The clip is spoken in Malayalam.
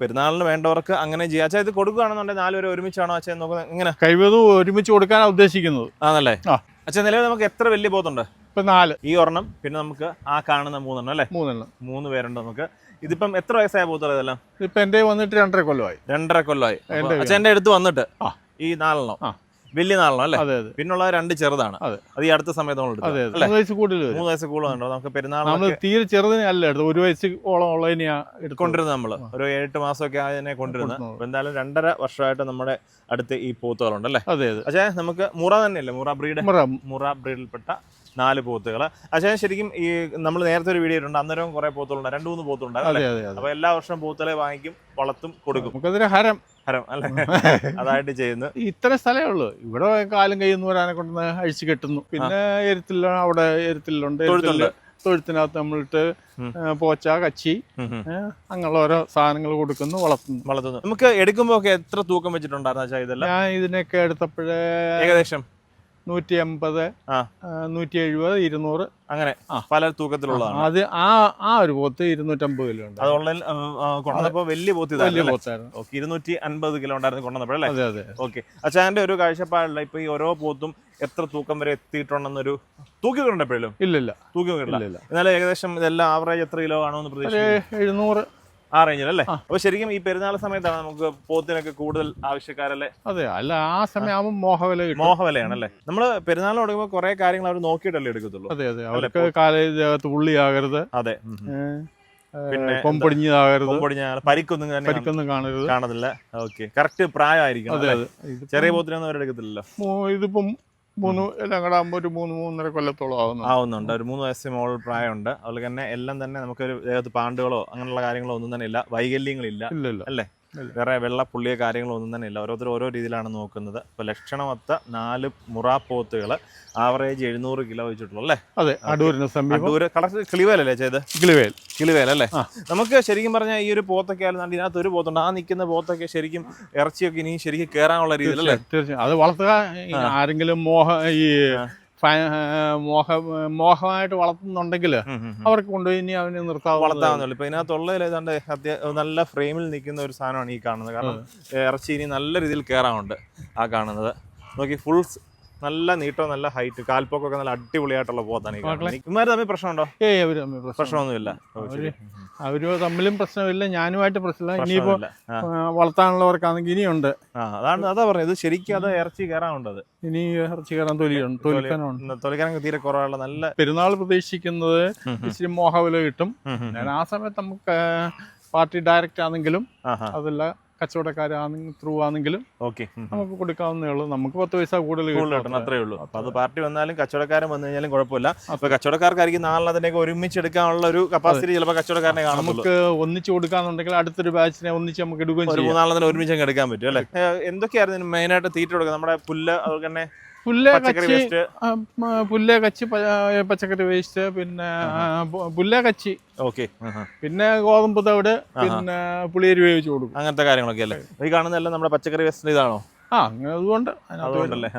പെരുന്നാളിന് വേണ്ടവർക്ക് അങ്ങനെ ചെയ്യാം. അച്ഛാ ഇത് കൊടുക്കുകയാണെന്നുണ്ടെങ്കിൽ നാലുപേരും ഒരുമിച്ചാണോ അച്ഛൻ നോക്കുന്നത് ഇങ്ങനെ. കഴിവതും ഒരുമിച്ച് കൊടുക്കാനാണ് ഉദ്ദേശിക്കുന്നത്. ആണല്ലേ? ആ. അച്ഛൻ നിലവിൽ നമുക്ക് എത്ര വലിയ പോത്തുണ്ട് ഇപ്പൊ നാല്. ഈ ഒരെണ്ണം പിന്നെ നമുക്ക് ആ കാണുന്ന മൂന്നെണ്ണം അല്ലേ? മൂന്നെണ്ണം. മൂന്ന് പേരുണ്ട് നമുക്ക്. ഇതിപ്പം എത്ര വയസ്സായ പോത്തുകൾ ഇതെല്ലാം? ഇപ്പൊ എന്റെ വന്നിട്ട് രണ്ടര കൊല്ലമായി. രണ്ടര കൊല്ലമായി. അച്ഛന്റെ അടുത്ത് വന്നിട്ട് ഈ നാലെണ്ണം. വലിയ നാളാണ് അല്ലേ? അതെ അതെ. പിന്നുള്ള രണ്ട് ചെറുതാണ്. അതെ. ഈ അടുത്ത സമയത്ത് നമ്മൾ അതെ അതെ. മൂന്ന് വയസ്സ് കൂടുതൽ മൂന്ന് വയസ്സ് കൂടുതലുണ്ടോ? നമുക്ക് നമ്മൾ തീരെ ചെറുതിനെ അല്ല എടുത്തത്. ഒരു വയസ്സ് ഓളം ഉള്ളതിനെയാ നമ്മൾ കൊണ്ടിരുന്നത് നമ്മൾ. ഒരു എട്ട് മാസമൊക്കെ ആയതിനെ കൊണ്ടിരുന്നത് എന്തായാലും രണ്ടര വർഷമായിട്ട് നമ്മുടെ അടുത്ത് ഈ പോത്തുകളുണ്ട് അല്ലേ? അതെ അതെ. പക്ഷേ നമുക്ക് മുറ തന്നെയല്ലേ? മുറ ബ്രീഡ്. മുറ. ബ്രീഡിൽപ്പെട്ട നാല് പോത്തുകൾ പക്ഷേ ശരിക്കും ഈ നമ്മൾ നേരത്തെ ഒരു വീഡിയോ ഉണ്ട് അന്നേരം കുറെ പോത്തുകളുണ്ട് രണ്ട് മൂന്ന് പോത്തുണ്ട് അതെ അതെ അതെ. അപ്പൊ എല്ലാ വർഷവും പോത്തുകളെ വാങ്ങിക്കും വളർത്തും കൊടുക്കും. നമുക്കതൊരു ഹരം. ഹരം അല്ലെ? അതായിട്ട് ചെയ്യുന്നു. ഇത്ര സ്ഥലമേ ഉള്ളൂ. ഇവിടെ കാലും കയ്യിൽ ഒരാനെ വരാനെ കൊണ്ട് അഴിച്ചു കെട്ടുന്നു. പിന്നെ എരുത്തില്ല അവിടെ എരുത്തിലുണ്ട്. തൊഴുത്തിനകത്ത് നമ്മളിട്ട്. പോച്ച കച്ചി. അങ്ങനെയുള്ള ഓരോ സാധനങ്ങൾ കൊടുക്കുന്നു വളർത്തുന്നു. വളർത്തുന്നു. നമുക്ക് എടുക്കുമ്പോ ഒക്കെ എത്ര തൂക്കം വെച്ചിട്ടുണ്ടായിരുന്നു ഇതെല്ലാം? ഞാൻ ഇതിനൊക്കെ എടുത്തപ്പോഴേ ഏകദേശം? നൂറ്റി എൺപത്. നൂറ്റി എഴുപത് ഇരുന്നൂറ്. അങ്ങനെ. പല തൂക്കത്തിലുള്ളതാണ്. അത് ആ ആ ഒരു പോത്ത് ഇരുന്നൂറ്റമ്പത് കിലോ ഉണ്ട് അത് ഓൺലൈൻ കൊണ്ടപ്പോ വലിയ പോത്ത് വലിയ പോത്തായിരുന്നു. ഓക്കെ ഇരുന്നൂറ്റി അൻപത് കിലോ ഉണ്ടായിരുന്നു കൊണ്ടുവന്നപ്പോഴല്ലേ അതെ അതെ. ഓക്കെ. അച്ഛന്റെ ഒരു കാഴ്ചപ്പാടില്ല ഇപ്പൊ ഈ ഓരോ പോത്തും എത്ര തൂക്കം വരെ എത്തിയിട്ടുണ്ടെന്നൊരു തൂക്കി കിട്ടപ്പോഴും ഇല്ല ഇല്ല തൂക്കി കിട്ടില്ല എന്നാലും ഏകദേശം ഇതെല്ലാം ആവറേജ് എത്ര കിലോ ആണോ എന്ന് പ്രതീക്ഷിച്ചു എഴുന്നൂറ് ആ റേഞ്ചിൽ അല്ലേ? അപ്പൊ ശരിക്കും ഈ പെരുന്നാൾ സമയത്താണ് നമുക്ക് പോത്തിനൊക്കെ കൂടുതൽ ആവശ്യക്കാരല്ലേ? അതെ അല്ല ആ സമയമാകുമ്പോൾ മോഹവില മോഹവിലയാണ് അല്ലേ നമ്മൾ പെരുന്നാൾ തുടങ്ങുമ്പോൾ കുറെ കാര്യങ്ങൾ അവർ നോക്കിയിട്ടല്ലേ എടുക്കത്തുള്ളൂ. അതെ അതെ. അവർക്ക് കാലത്ത് ഉള്ളിയാകരുത്. അതെ പിന്നെ കൊമ്പൊടിഞ്ഞതാകരുത് പരിക്കൊന്നും തന്നെ പരിക്കൊന്നും കാണരുത്. കാണത്തില്ല. ഓക്കെ. കറക്റ്റ് പ്രായമായിരിക്കും അതെ ചെറിയ പോത്തിനൊന്നും അവരെടുക്കത്തില്ലല്ലോ ഇതിപ്പം മൂന്ന് എല്ലാം കൂടെ ആകുമ്പോൾ ഒരു മൂന്ന് മൂന്നര കൊല്ലത്തോളം ആവുന്നു ആവുന്നുണ്ട്. ഒരു മൂന്ന് വയസ്സ് മോൾ പ്രായമുണ്ട്. അതുപോലെ തന്നെ എല്ലാം തന്നെ നമുക്കൊരു ദേഹത്ത് പാണ്ടുകളോ അങ്ങനെയുള്ള കാര്യങ്ങളോ ഒന്നും തന്നെ ഇല്ല. വൈകല്യങ്ങളില്ല. അല്ലേ. വേറെ വെള്ള പുള്ളിയ കാര്യങ്ങളൊന്നും തന്നെ ഇല്ല. ഓരോരുത്തർ ഓരോ രീതിയിലാണ് നോക്കുന്നത്. ഇപ്പൊ ലക്ഷണമൊത്ത നാല് മുറാപ്പോത്തുകൾ ആവറേജ് എഴുന്നൂറ് കിലോ വെച്ചിട്ടുള്ളൂ അല്ലേ? അതെ അടൂരിന് സമീപം. കിളിവേലല്ലേ ചെയ്ത്? കിളിവേൽ. കിളിവേൽ അല്ലേ? നമുക്ക് ശരിക്കും പറഞ്ഞാൽ ഈ ഒരു പോത്തൊക്കെ ആയാലും ഇതിനകത്ത് ഒരു പോത്തുണ്ട്. ആ നിൽക്കുന്ന പോത്തൊക്കെ ശരിക്കും ഇറച്ചിയൊക്കെ ഇനി ശരിക്കും കയറാനുള്ള രീതിയിലല്ലേ? തീർച്ചയായും. അത് വളർത്തുക ആരെങ്കിലും മോഹ ഈ മോഹ മോഹമായിട്ട് വളർത്തുന്നുണ്ടെങ്കിൽ. അവർക്ക് കൊണ്ടുപോയി ഇനി അവനെ നിർത്താവുന്ന വളർത്താവുന്നുള്ളൂ ഇപ്പൊ ഇതിനകത്തുള്ളതിൽ ഏതാണ്ട് നല്ല ഫ്രെയിമിൽ നിൽക്കുന്ന ഒരു സാധനമാണ് ഈ കാണുന്നത്. കാരണം ഇറച്ചി ഇനി നല്ല രീതിയിൽ കയറാറുണ്ട് ആ കാണുന്നത്. നോക്കി ഫുൾ നല്ല നീട്ടം നല്ല ഹൈറ്റ് കാൽപ്പൊക്കൊക്കെ നല്ല അടിപൊളിയായിട്ടുള്ള പോത്താണ് ഇമാര് തമ്മിൽ പ്രശ്നമുണ്ടോ? ഏയ് അവർ തമ്മിൽ പ്രശ്നം പ്രശ്നമൊന്നുമില്ല. അവർ തമ്മിലും പ്രശ്നമില്ല ഞാനുമായിട്ട് പ്രശ്നമില്ല. ഇനിയിപ്പോ വളർത്താനുള്ളവർക്കാണെങ്കിൽ ഇനിയുണ്ട്. അതാണ് അതാ പറഞ്ഞത്. ശരിക്കും അത് ഇറച്ചി കയറാനുണ്ട് അത് ഇനി ഇറച്ചി കയറാൻ തൊലിയുണ്ട് തൊലിക്കാനുണ്ട്. തൊലിക്കാനൊക്കെ തീരെ കുറവുള്ള നല്ല പെരുന്നാൾ പ്രതീക്ഷിക്കുന്നത്. ഇച്ചിരി മോഹവില കിട്ടും. ഞാൻ ആ സമയത്ത് നമുക്ക് പാർട്ടി ഡയറക്റ്റ് ആണെങ്കിലും അതല്ല കച്ചവടക്കാരാണെങ്കിൽ ത്രൂ ആണെങ്കിലും ഓക്കെ നമുക്ക് കൊടുക്കാവുന്നേ ഉള്ളൂ. നമുക്ക് പത്ത് പൈസ കൂടുതൽ കൂടുതൽ അത്രേ ഉള്ളൂ. അപ്പൊ അത് പാർട്ടി വന്നാലും കച്ചവടക്കാരൻ വന്നു കഴിഞ്ഞാലും കുഴപ്പമില്ല. അപ്പൊ കച്ചവടക്കാർക്കായിരിക്കും നാളെ അതിനൊക്കെ ഒരുമിച്ച് എടുക്കാനുള്ള ഒരു കപ്പാസിറ്റി ചിലപ്പോൾ കച്ചവടക്കാരനെ കാണും നമുക്ക് ഒന്നിച്ച് കൊടുക്കാന്നുണ്ടെങ്കിൽ അടുത്തൊരു ബാച്ചിനെ ഒന്നിച്ച് നമുക്ക് എടുക്കുകയും ഒരു മൂന്നാളെ മൂന്നാളത്തിന് ഒരുമിച്ച് എടുക്കാൻ പറ്റും അല്ലേ? എന്തൊക്കെയായിരുന്നു മെയിനായിട്ട് തീറ്റ കൊടുക്കുക നമ്മുടെ പുല്ല് അതുപോലെ തന്നെ പുല്ല് പച്ചക്കറി കച്ചി മ, കച്ചി പച്ചക്കറി വേസ്റ്റ് പിന്നെ പുല്ലേ കച്ചി. ഓക്കെ പിന്നെ ഗോതമ്പ് തവിട് പിന്നെ പുളിയരി വേവിച്ച് കൊടുക്കും. അങ്ങനത്തെ കാര്യങ്ങളൊക്കെ അല്ലേ ഈ കാണുന്നതെല്ലാം നമ്മുടെ പച്ചക്കറി വേസ്റ്റ് ഇതാണോ? ആ അങ്ങനെ അതുകൊണ്ട് അതുകൊണ്ടല്ലേ.